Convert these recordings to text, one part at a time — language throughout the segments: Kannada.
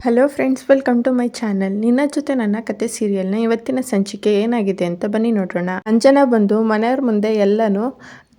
Hello friends welcome to my channel ನಿನ್ನ ಜೊತೆ ನನ್ನ ಕತೆ ಸೀರಿಯಲ್ನ ಇವತ್ತಿನ ಸಂಚಿಕೆ ಏನಾಗಿದೆ ಅಂತ ಬನ್ನಿ ನೋಡೋಣ ಅಂಜನಾ ಬಂದು ಮನೆಯವ್ರ ಮುಂದೆ ಎಲ್ಲನೂ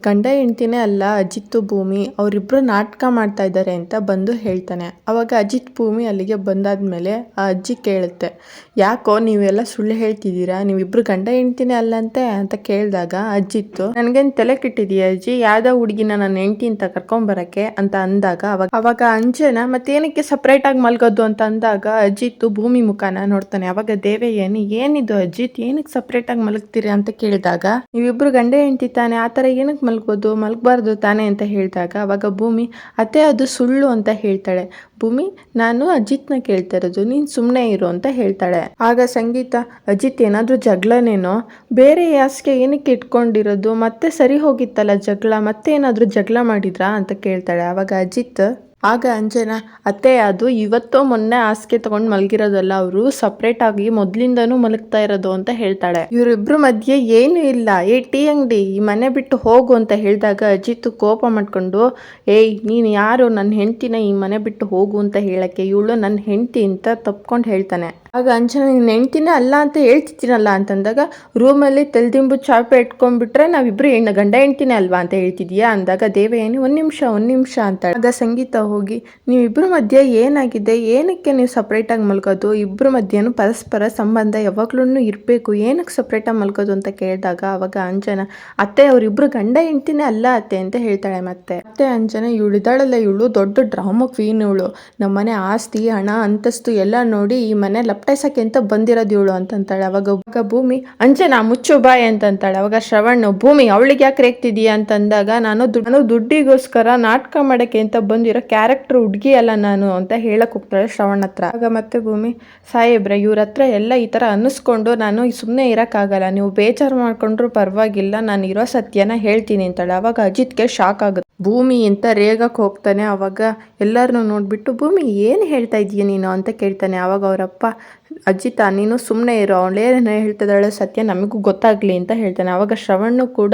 ಗಂಡ ಹೆಂಡ್ತಿನೇ ಅಲ್ಲ ಅಜಿತ್ ಭೂಮಿ ಅವರಿಬ್ಬರು ನಾಟಕ ಮಾಡ್ತಾ ಇದ್ದಾರೆ ಅಂತ ಬಂದು ಹೇಳ್ತಾನೆ. ಅವಾಗ ಅಜಿತ್, ಭೂಮಿ ಅಲ್ಲಿಗೆ ಬಂದಾದ ಮೇಲೆ ಆ ಅಜ್ಜಿ ಕೇಳುತ್ತೆ, ಯಾಕೋ ನೀವೆಲ್ಲ ಸುಳ್ಳು ಹೇಳ್ತಿದ್ದೀರಾ? ನೀವಿಬ್ರು ಗಂಡ ಹೆಂಡ್ತಿನೇ ಅಲ್ಲಂತೆ ಅಂತ? ಕೇಳಿದಾಗ ಅಜ್ಜಿತ್ತು ನನಗೇನು ತಲೆ ಕಿಟ್ಟಿದೀಯ ಅಜ್ಜಿ? ಯಾವ್ದೋ ಹುಡುಗಿನ ನನ್ನ ಹೆಂಡ್ತಿ ಅಂತ ಕರ್ಕೊಂಬರಕ್ಕೆ ಅಂತ ಅಂದಾಗ ಅವಾಗ ಅವಾಗ ಅಂಜನ, ಮತ್ತೇನಕ್ಕೆ ಸಪ್ರೇಟ್ ಆಗಿ ಮಲ್ಗೋದು? ಅಂತ ಅಂದಾಗ ಅಜಿತ್ತು ಭೂಮಿ ಮುಖಾನ ನೋಡ್ತಾನೆ. ಅವಾಗ, ದೇವಯ್ಯನಿ, ಏನಿದು ಅಜಿತ್ ಏನಕ್ಕೆ ಸಪ್ರೇಟ್ ಆಗಿ ಮಲಗ್ತೀರಿ? ಅಂತ ಕೇಳಿದಾಗ, ನೀವಿಬ್ರು ಗಂಡ ಹೆಂಡ್ತಿ ತಾನೆ? ಆ ಥರ ಏನಕ್ಕೆ ಮಲ್ಗೋದು, ಮಲ್ಗಬಾರ್ದು ತಾನೇ ಅಂತ ಹೇಳಿದಾಗ ಅವಾಗ ಭೂಮಿ, ಅತ್ತೆ ಅದು ಸುಳ್ಳು ಅಂತ ಹೇಳ್ತಾಳೆ. ಭೂಮಿ, ನಾನು ಅಜಿತ್ನ ಕೇಳ್ತಾ ಇರೋದು ನೀನು ಸುಮ್ಮನೆ ಇರು ಅಂತ ಹೇಳ್ತಾಳೆ. ಆಗ ಸಂಗೀತ, ಅಜಿತ್ ಏನಾದರೂ ಜಗಳನೇನೋ? ಬೇರೆ ಯಾಸ್ಗೆ ಏನಕ್ಕೆ ಇಟ್ಕೊಂಡಿರೋದು? ಮತ್ತೆ ಸರಿ ಹೋಗಿತ್ತಲ್ಲ ಜಗಳ ಮತ್ತೆ ಏನಾದರೂ ಜಗಳ ಮಾಡಿದ್ರಾ? ಅಂತ ಕೇಳ್ತಾಳೆ. ಆವಾಗ ಅಜಿತ್ ಆಗ ಅಂಜನಾ, ಅತ್ತೆ, ಅದು ಇವತ್ತೋ ಮೊನ್ನೆ ಹಾಸಿಗೆ ತಗೊಂಡು ಮಲಗಿರೋದಲ್ಲ, ಅವರು ಸಪ್ರೇಟ್ ಆಗಿ ಮೊದ್ಲಿಂದನೂ ಮಲಗ್ತಾ ಇರೋದು ಅಂತ ಹೇಳ್ತಾಳೆ. ಇವರಿಬ್ರು ಮಧ್ಯೆ ಏನು ಇಲ್ಲ. ಏ, ಟೀ ಅಂಗಡಿ, ಈ ಮನೆ ಬಿಟ್ಟು ಹೋಗು ಅಂತ ಹೇಳಿದಾಗ ಅಜಿತ್ ಕೋಪ ಮಾಡ್ಕೊಂಡು, ಏಯ್, ನೀನು ಯಾರು? ನನ್ನ ಹೆಂಡ್ತಿನ ಈ ಮನೆ ಬಿಟ್ಟು ಹೋಗು ಅಂತ ಹೇಳಕ್ಕೆ ಇವಳು ನನ್ನ ಹೆಂಡ್ತಿ ಅಂತ ತಪ್ಕೊಂಡು ಹೇಳ್ತಾನೆ. ಆಗ ಅಂಜನ ಹೆಂಡ್ತಿನೇ ಅಲ್ಲ ಅಂತ ಹೇಳ್ತಿದ್ದೀನಲ್ಲ ಅಂತಂದಾಗ ರೂಮಲ್ಲಿ ತೆಲ್ದಿಂಬು ಚಾಪೆ ಇಟ್ಕೊಂಡ್ಬಿಟ್ರೆ ನಾವಿಬ್ರು ಹೆಣ್ಣು, ಗಂಡ ಹೆಂಡ್ತಿನೇ ಅಲ್ವಾ ಅಂತ ಹೇಳ್ತಿದ್ಯಾ ಅಂದಾಗ, ದೇವಯಾನಿ, ಒಂದು ನಿಮಿಷ ಒಂದು ನಿಮಿಷ ಅಂತ ಆಗ ಸಂಗೀತ ಹೋಗಿ ನೀವಿಬ್ಬರ ಮಧ್ಯೆ ಏನಾಗಿದೆ? ಏನಕ್ಕೆ ನೀವು ಸಪ್ರೇಟಾಗಿ ಮಲ್ಕೋದು ಇಬ್ಬರ ಮಧ್ಯೆನೂ ಪರಸ್ಪರ ಸಂಬಂಧ ಯಾವಾಗ್ಲೂ ಇರಬೇಕು. ಏನಕ್ಕೆ ಸಪ್ರೇಟಾಗಿ ಮಲ್ಕೋದು ಅಂತ ಕೇಳಿದಾಗ ಅವಾಗ ಅಂಜನ, ಅತ್ತೆ, ಅವರಿಬ್ರು ಗಂಡ ಹೆಂಡ್ತಿನೇ ಅಲ್ಲ ಅತ್ತೆ ಅಂತ ಹೇಳ್ತಾಳೆ ಮತ್ತೆ. ಅತ್ತೆ ಅಂಜನ ಇವಳು ಇದ್ದಾಳಲ್ಲ ಇವಳು, ದೊಡ್ಡ ಡ್ರಾಮಾ ಕ್ವೀನ್ ಇವಳು. ನಮ್ಮನೆ ಆಸ್ತಿ, ಹಣ, ಅಂತಸ್ತು ಎಲ್ಲ ನೋಡಿ ಈ ಮನೆ ಲಪ್ಟಾಯ್ಸಕ್ಕೆ ಅಂತ ಬಂದಿರೋದು ಇವಳು ಅಂತಂತಾಳೆ ಅವಾಗ ಅವಾಗ ಭೂಮಿ, ಅಂಜನ, ಮುಚ್ಚು ಬಾಯ್ ಅಂತಂತಾಳೆ ಅವಾಗ ಶ್ರವಣ್, ಭೂಮಿ, ಅವಳಿಗೆ ಯಾಕೆ ರೇಗ್ತಿದೀಯ ಅಂತಂದಾಗ ನಾನು ನಾನು ದುಡ್ಡಿಗೋಸ್ಕರ ನಾಟಕ ಮಾಡಕ್ಕೆ ಅಂತ ಬಂದಿರೋ ಕ್ಯಾರೆಕ್ಟರ್ ಹುಡುಗಿ ಅಲ್ಲ ನಾನು ಅಂತ ಹೇಳಕ್ ಹೋಗ್ತಾಳೆ ಶ್ರವಣ್ ಹತ್ರ. ಆಗ ಮತ್ತೆ ಭೂಮಿ, ಸಾಹೇಬ್ರೆ, ಇವ್ರ ಹತ್ರ ಎಲ್ಲ ಈ ಥರ ಅನ್ನಿಸ್ಕೊಂಡು ನಾನು ಸುಮ್ಮನೆ ಇರೋಕ್ಕಾಗಲ್ಲ. ನೀವು ಬೇಜಾರು ಮಾಡ್ಕೊಂಡ್ರು ಪರವಾಗಿಲ್ಲ. ನಾನು ಇರೋ ಸತ್ಯನ ಹೇಳ್ತೀನಿ ಅಂತಾಳೆ. ಅವಾಗ ಅಜಿತ್ಗೆ ಶಾಕ್ ಆಗುತ್ತೆ. ಭೂಮಿ ಅಂತ ರೇಗಕ್ಕೆ ಹೋಗ್ತಾನೆ, ಅವಾಗ ಎಲ್ಲರನ್ನೂ ನೋಡಿಬಿಟ್ಟು, ಭೂಮಿ, ಏನು ಹೇಳ್ತಾ ಇದೀಯ ನೀನು? ಅಂತ ಕೇಳ್ತಾನೆ. ಅವಾಗ ಅವರಪ್ಪ ಅಜಿತ ನೀನು ಸುಮ್ಮನೆ ಇರೋ, ಅವಳೇ ಹೇಳ್ತಿದ್ದಾಳೆ, ಸತ್ಯ ನಮಗೂ ಗೊತ್ತಾಗ್ಲಿ ಅಂತ ಹೇಳ್ತಾನೆ. ಅವಾಗ ಶ್ರವಣ್ಣು ಕೂಡ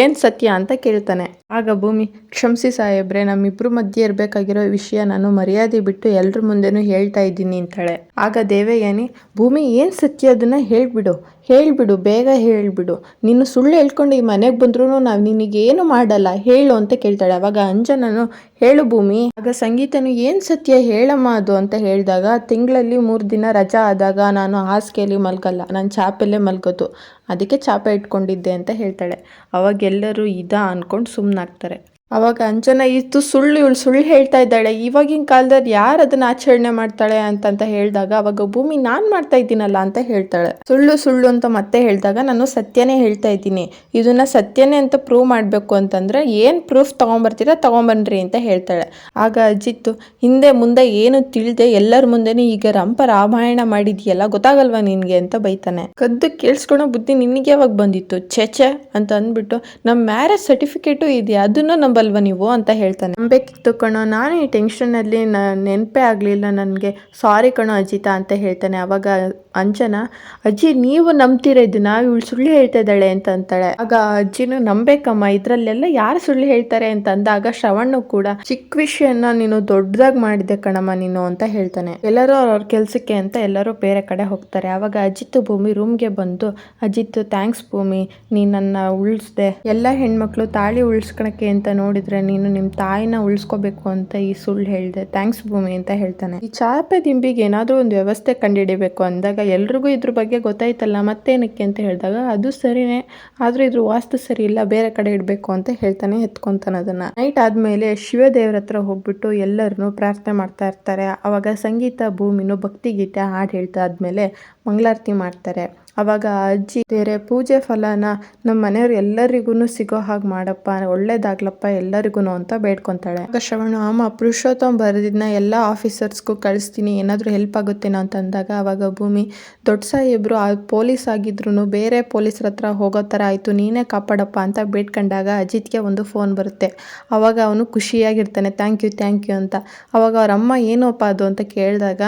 ಏನು ಸತ್ಯ ಅಂತ ಕೇಳ್ತಾನೆ. ಆಗ ಭೂಮಿ, ಕ್ಷಮಿಸಿ ಸಾಹೇಬ್ರೆ, ನಮ್ಮಿಬ್ರು ಮಧ್ಯೆ ಇರಬೇಕಾಗಿರೋ ವಿಷಯ ನಾನು ಮರ್ಯಾದೆ ಬಿಟ್ಟು ಎಲ್ರ ಮುಂದೆನೂ ಹೇಳ್ತಾ ಇದ್ದೀನಿ ಅಂತಾಳೆ. ಆಗ ದೇವಯಾನಿ, ಭೂಮಿ ಏನು ಸತ್ಯ ಅದನ್ನ ಹೇಳ್ಬಿಡು ಹೇಳ್ಬಿಡು, ಬೇಗ ಹೇಳ್ಬಿಡು. ನೀನು ಸುಳ್ಳು ಹೇಳ್ಕೊಂಡು ಈ ಮನೆಗೆ ಬಂದ್ರೂ ನಾವು ನಿನಗೇನು ಮಾಡಲ್ಲ, ಹೇಳು ಅಂತ ಕೇಳ್ತಾಳೆ. ಅವಾಗ ಅಂಜನನು, ಹೇಳು ಭೂಮಿ, ಆಗ ಸಂಗೀತನು ಏನು ಸತ್ಯ ಹೇಳಮ್ಮ ಅದು ಅಂತ ಹೇಳಿದಾಗ, ತಿಂಗಳಲ್ಲಿ ಮೂರು ದಿನ ರಜಾ ಆದಾಗ ನಾನು ಹಾಸಿಗೆಯಲ್ಲಿ ಮಲ್ಗಲ್ಲ. ನಾನು ಚಾಪೆಲ್ಲೇ ಮಲ್ಗೋದು. ಅದಕ್ಕೆ ಚಾಪೆ ಇಟ್ಕೊಂಡಿದ್ದೆ ಅಂತ ಹೇಳ್ತಾಳೆ. ಅವಾಗೆಲ್ಲರೂ ಇದಾ ಅಂದ್ಕೊಂಡು ಸುಮ್ಮನಾಗ್ತಾರೆ ಅವಾಗ ಅಂಜನ ಇತ್ತು ಸುಳ್ಳು ಇವಳು ಸುಳ್ಳು ಹೇಳ್ತಾ ಇದ್ದಾಳೆ. ಇವಾಗಿನ ಕಾಲದಲ್ಲಿ ಯಾರು ಅದನ್ನ ಆಚರಣೆ ಮಾಡ್ತಾಳೆ ಅಂತಂತ ಹೇಳಿದಾಗ ಅವಾಗ ಭೂಮಿ ನಾನು ಮಾಡ್ತಾ ಇದ್ದೀನಲ್ಲ ಅಂತ ಹೇಳ್ತಾಳೆ. ಸುಳ್ಳು ಸುಳ್ಳು ಅಂತ ಮತ್ತೆ ಹೇಳಿದಾಗ ನಾನು ಸತ್ಯನೇ ಹೇಳ್ತಾ ಇದ್ದೀನಿ. ಇದನ್ನ ಸತ್ಯನೇ ಅಂತ ಪ್ರೂವ್ ಮಾಡಬೇಕು ಅಂತಂದ್ರೆ ಏನ್ ಪ್ರೂಫ್ ತೊಗೊಂಬರ್ತೀರಾ ತೊಗೊಂಬನ್ರಿ ಅಂತ ಹೇಳ್ತಾಳೆ. ಆಗ ಅಜ್ಜಿತ್ತು ಹಿಂದೆ ಮುಂದೆ ಏನು ತಿಳಿದೆ ಎಲ್ಲರ ಮುಂದೆನೇ ಈಗ ರಂಪ ರಾಮಾಯಣ ಮಾಡಿದ್ಯಲ್ಲ ಗೊತ್ತಾಗಲ್ವಾ ನಿನಗೆ ಅಂತ ಬೈತಾನೆ. ಕದ್ದು ಕೇಳಿಸ್ಕೊಳೋ ಬುದ್ಧಿ ನಿನಗೆ ಯಾವಾಗ ಬಂದಿತ್ತು? ಚೆಚೆ ಅಂತ ಅಂದ್ಬಿಟ್ಟು ನಮ್ಮ ಮ್ಯಾರೇಜ್ ಸರ್ಟಿಫಿಕೇಟು ಇದೆಯಾ? ಅದನ್ನು ನಂಬಲ್ವಾ ನೀವು ಅಂತ ಹೇಳ್ತಾನೆ. ನಂಬೇಕಿತ್ತು ಕಣೋ ನಾನು ಈ ಟೆನ್ಷನಲ್ಲಿ ನೆನಪೇ ಆಗಲಿಲ್ಲ, ನನಗೆ ಸಾರಿ ಕಣೋ ಅಜಿತಾ ಅಂತ ಹೇಳ್ತಾನೆ. ಅವಾಗ ಅಂಜನ, ಅಜ್ಜಿ, ನೀವು ನಂಬ್ತೀರ ಇದನ್ನ ಇವಳು ಸುಳ್ಳು ಹೇಳ್ತಾ ಇದ್ದಾಳೆ ಅಂತ ಅಂತಾಳೆ. ಆಗ ಅಜ್ಜಿನೂ, ನಂಬೇಕಮ್ಮ, ಇದ್ರಲ್ಲೆಲ್ಲ ಯಾರು ಸುಳ್ಳು ಹೇಳ್ತಾರೆ? ಅಂತ ಅಂದಾಗ ಶ್ರವಣ್ಣು ಕೂಡ, ಚಿಕ್ಕ ವಿಷಯನ ನೀನು ದೊಡ್ಡದಾಗಿ ಮಾಡಿದೆ ಕಣಮ್ಮ ನೀನು ಅಂತ ಹೇಳ್ತಾನೆ. ಎಲ್ಲರೂ ಅವ್ರ ಕೆಲ್ಸಕ್ಕೆ ಅಂತ ಎಲ್ಲರೂ ಬೇರೆ ಕಡೆ ಹೋಗ್ತಾರೆ. ಅವಾಗ ಅಜಿತ್ ಭೂಮಿ ರೂಮ್ಗೆ ಬಂದು, ಅಜಿತ್ ಥ್ಯಾಂಕ್ಸ್ ಭೂಮಿ, ನೀನು ನನ್ನ ಉಳಿಸ್ದೆ. ಎಲ್ಲ ಹೆಣ್ಮಕ್ಳು ತಾಳಿ ಉಳಿಸ್ಕೊಳಕ್ಕೆ ಅಂತ ನೋಡಿದ್ರೆ ನೀನು ನಿಮ್ಮ ತಾಯಿನ ಉಳಿಸ್ಕೋಬೇಕು ಅಂತ ಈ ಸುಳ್ಳು ಹೇಳಿದೆ. ಥ್ಯಾಂಕ್ಸ್ ಭೂಮಿ ಅಂತ ಹೇಳ್ತಾನೆ. ಈ ಚಾಪೆ ದಿಂಬಿಗೆ ಏನಾದರೂ ಒಂದು ವ್ಯವಸ್ಥೆ ಕಂಡುಹಿಡಿಬೇಕು ಅಂದಾಗ ಎಲ್ರಿಗೂ ಇದ್ರ ಬಗ್ಗೆ ಗೊತ್ತಾಯ್ತಲ್ಲ, ಮತ್ತೇನಕ್ಕೆ ಅಂತ ಹೇಳಿದಾಗ, ಅದು ಸರಿನೇ, ಆದರೂ ಇದ್ರ ವಾಸ್ತು ಸರಿ ಇಲ್ಲ, ಬೇರೆ ಕಡೆ ಇಡಬೇಕು ಅಂತ ಹೇಳ್ತಾನೆ ಎತ್ಕೊತಾನೆ ಅದನ್ನ. ನೈಟ್ ಆದಮೇಲೆ ಶಿವದೇವ್ರ ಹತ್ರ ಹೋಗ್ಬಿಟ್ಟು ಎಲ್ಲರನ್ನೂ ಪ್ರಾರ್ಥನೆ ಮಾಡ್ತಾ ಇರ್ತಾರೆ. ಆವಾಗ ಸಂಗೀತ ಭೂಮಿನೂ ಭಕ್ತಿಗೀತೆ ಹಾಡು ಹೇಳ್ತಾ ಆದಮೇಲೆ ಮಂಗಳಾರತಿ ಮಾಡ್ತಾರೆ. ಅವಾಗ ಅಜ್ಜಿ, ಬೇರೆ ಪೂಜೆ ಫಲನ ನಮ್ಮ ಮನೆಯವ್ರು ಎಲ್ಲರಿಗೂ ಸಿಗೋ ಹಾಗೆ ಮಾಡಪ್ಪ, ಒಳ್ಳೇದಾಗ್ಲಪ್ಪ ಎಲ್ಲರಿಗೂ ಅಂತ ಬೇಡ್ಕೊತಾಳೆ. ಆಗ ಶ್ರವಣ, ಅಮ್ಮ, ಪುರುಷೋತ್ತಮ ಬರೆದಿದ್ನ ಎಲ್ಲ ಆಫೀಸರ್ಸ್ಗೂ ಕಳಿಸ್ತೀನಿ, ಏನಾದರೂ ಹೆಲ್ಪ್ ಆಗುತ್ತೇನೋ ಅಂತ ಅಂದಾಗ ಅವಾಗ ಭೂಮಿ, ದೊಡ್ಡ ಸಾಹೇಬ್ರು ಆ ಪೊಲೀಸ್ ಆಗಿದ್ರು ಬೇರೆ ಪೊಲೀಸ್ರ ಹತ್ರ ಹೋಗೋ ಥರ ಆಯಿತು, ನೀನೇ ಕಾಪಾಡಪ್ಪ ಅಂತ ಬೇಡ್ಕೊಂಡಾಗ ಅಜಿತ್ಗೆ ಒಂದು ಫೋನ್ ಬರುತ್ತೆ. ಅವಾಗ ಅವನು ಖುಷಿಯಾಗಿರ್ತಾನೆ, ಥ್ಯಾಂಕ್ ಯು ಥ್ಯಾಂಕ್ ಯು ಅಂತ. ಅವಾಗ ಅವ್ರ ಅಮ್ಮ, ಏನೋಪ್ಪ ಅದು? ಅಂತ ಕೇಳಿದಾಗ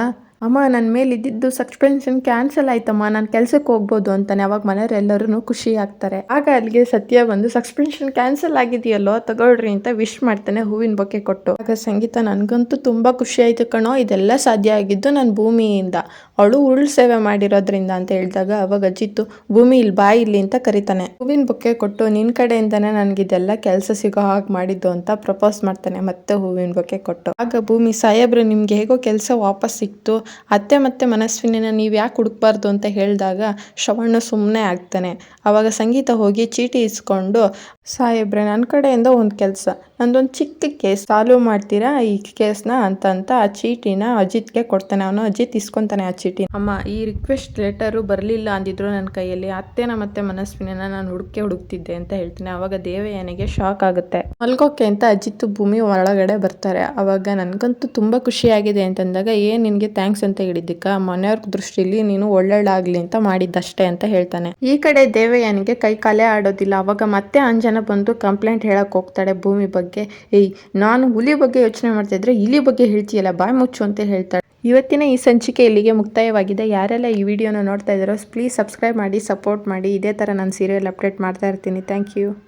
ಅಮ್ಮ ನನ್ನ ಮೇಲೆ ಇದ್ದಿದ್ದು ಸಸ್ಪೆನ್ಷನ್ ಕ್ಯಾನ್ಸಲ್ ಆಯ್ತಮ್ಮ, ನಾನು ಕೆಲ್ಸಕ್ಕೆ ಹೋಗ್ಬೋದು ಅಂತಾನೆ. ಅವಾಗ ಮನೆಯವರೆಲ್ಲರೂ ಖುಷಿ ಆಗ್ತಾರೆ. ಆಗ ಅಲ್ಲಿಗೆ ಸತ್ಯ ಬಂದು ಸಸ್ಪೆನ್ಷನ್ ಕ್ಯಾನ್ಸಲ್ ಆಗಿದೆಯಲ್ಲೋ, ತಗೊಳ್ರಿ ಅಂತ ವಿಶ್ ಮಾಡ್ತಾನೆ ಹೂವಿನ ಬೊಕ್ಕೆ ಕೊಟ್ಟು. ಆಗ ಸಂಗೀತ, ನನಗಂತೂ ತುಂಬಾ ಖುಷಿ ಆಯ್ತು ಕಣೋ, ಇದೆಲ್ಲ ಸಾಧ್ಯ ಆಗಿದ್ದು ನನ್ನ ಭೂಮಿಯಿಂದ. ಅವಳು ಉರುಳು ಸೇವೆ ಮಾಡಿರೋದ್ರಿಂದ, ಅಂತ ಹೇಳಿದಾಗ ಅವಾಗ ಅಜಿತ್ತು ಭೂಮಿ ಇಲ್ಲಿ ಬಾಯಿ ಇಲ್ಲಿ, ಅಂತ ಕರಿತಾನೆ. ಹೂವಿನ ಬೊಕ್ಕೆ ಕೊಟ್ಟು, ನಿನ್ ಕಡೆಯಿಂದಾನೆ ನನಗಿದೆಲ್ಲ ಕೆಲಸ ಸಿಗೋ ಹಾಗೆ ಮಾಡಿದ್ದು, ಅಂತ ಪ್ರಪೋಸ್ ಮಾಡ್ತಾನೆ ಮತ್ತೆ ಹೂವಿನ ಬೊಕ್ಕೆ ಕೊಟ್ಟು. ಆಗ ಭೂಮಿ, ಸಾಹೇಬ್ರು, ನಿಮ್ಗೆ ಹೇಗೋ ಕೆಲಸ ವಾಪಸ್ ಸಿಕ್ತು. ಅತ್ತೆ ಮತ್ತೆ ಮನಸ್ವಿನಿನ ನೀವು ಯಾಕೆ ಹುಡುಕ್ಬಾರ್ದು ಅಂತ ಹೇಳಿದಾಗ ಶ್ರವಣ್ಣ ಸುಮ್ಮನೆ ಆಗ್ತಾನೆ. ಅವಾಗ ಸಂಗೀತ ಹೋಗಿ ಚೀಟಿ ಇಸ್ಕೊಂಡು, ಸಾಹೇಬ್ರೆ ನನ್ನ ಕಡೆಯಿಂದ ಒಂದು ಕೆಲಸ. ನಂದೊಂದು ಚಿಕ್ಕ ಕೇಸ್ ಸಾಲ್ವ್ ಮಾಡ್ತೀರಾ ಈ ಕೇಸ್ನ ಅಂತ ಅಂತ ಆ ಚೀಟಿನ ಅಜಿತ್ಗೆ ಕೊಡ್ತಾನೆ. ಅವನು ಅಜಿತ್ ಇಸ್ಕೊಂತಾನೆ ಆ ಚೀಟಿ. ಅಮ್ಮ ಈ ರಿಕ್ವೆಸ್ಟ್ ಲೆಟರು ಬರಲಿಲ್ಲ ಅಂದಿದ್ರು ನನ್ನ ಕೈಯಲ್ಲಿ. ಅತ್ತೆನ ಮತ್ತೆ ಮನಸ್ವಿನ ನಾನು ಹುಡುಕೆ ಹುಡುಕ್ತಿದ್ದೆ ಅಂತ ಹೇಳ್ತೀನಿ. ಅವಾಗ ದೇವಯಾನಿಗೆ ಶಾಕ್ ಆಗುತ್ತೆ. ಮಲ್ಗೋಕೆ ಅಂತ ಅಜಿತ್ ಭೂಮಿ ಒಳಗಡೆ ಬರ್ತಾರೆ. ಅವಾಗ ನನಗಂತೂ ತುಂಬ ಖುಷಿಯಾಗಿದೆ ಅಂತಂದಾಗ ಏನು ನಿನಗೆ ಥ್ಯಾಂಕ್ಸ್ ಅಂತ ಹೇಳಿದ್ದಕ್ಕ? ಮನೆಯವ್ರ ದೃಷ್ಟಿಲಿ ನೀನು ಒಳ್ಳೊಳ್ಳಾಗ್ಲಿ ಅಂತ ಮಾಡಿದ್ದಷ್ಟೇ ಅಂತ ಹೇಳ್ತಾನೆ. ಈ ಕಡೆ ದೇವಯಾನಿಗೆ ಕೈ ಕಾಲೇ ಆಡೋದಿಲ್ಲ. ಅವಾಗ ಮತ್ತೆ ಅಂಜನ ಬಂದು ಕಂಪ್ಲೇಂಟ್ ಹೇಳಕ್ ಹೋಗ್ತಾಳೆ ಭೂಮಿ ಬಗ್ಗೆ. ಏಯ್, ನಾನು ಹುಲಿ ಬಗ್ಗೆ ಯೋಚನೆ ಮಾಡ್ತಾಯಿದ್ರೆ ಇಲಿ ಬಗ್ಗೆ ಹೇಳ್ತೀಯಲ್ಲ, ಬಾಯ್ ಮುಚ್ಚು ಅಂತ ಹೇಳ್ತಾಳೆ. ಇವತ್ತಿನ ಈ ಸಂಚಿಕೆ ಇಲ್ಲಿಗೆ ಮುಕ್ತಾಯವಾಗಿದೆ. ಯಾರೆಲ್ಲ ಈ ವಿಡಿಯೋನ ನೋಡ್ತಾ ಇದ್ದಾರೋ ಪ್ಲೀಸ್ ಸಬ್ಸ್ಕ್ರೈಬ್ ಮಾಡಿ ಸಪೋರ್ಟ್ ಮಾಡಿ. ಇದೇ ಥರ ನಾನು ಸೀರಿಯಲ್ ಅಪ್ಡೇಟ್ ಮಾಡ್ತಾ ಇರ್ತೀನಿ. Thank you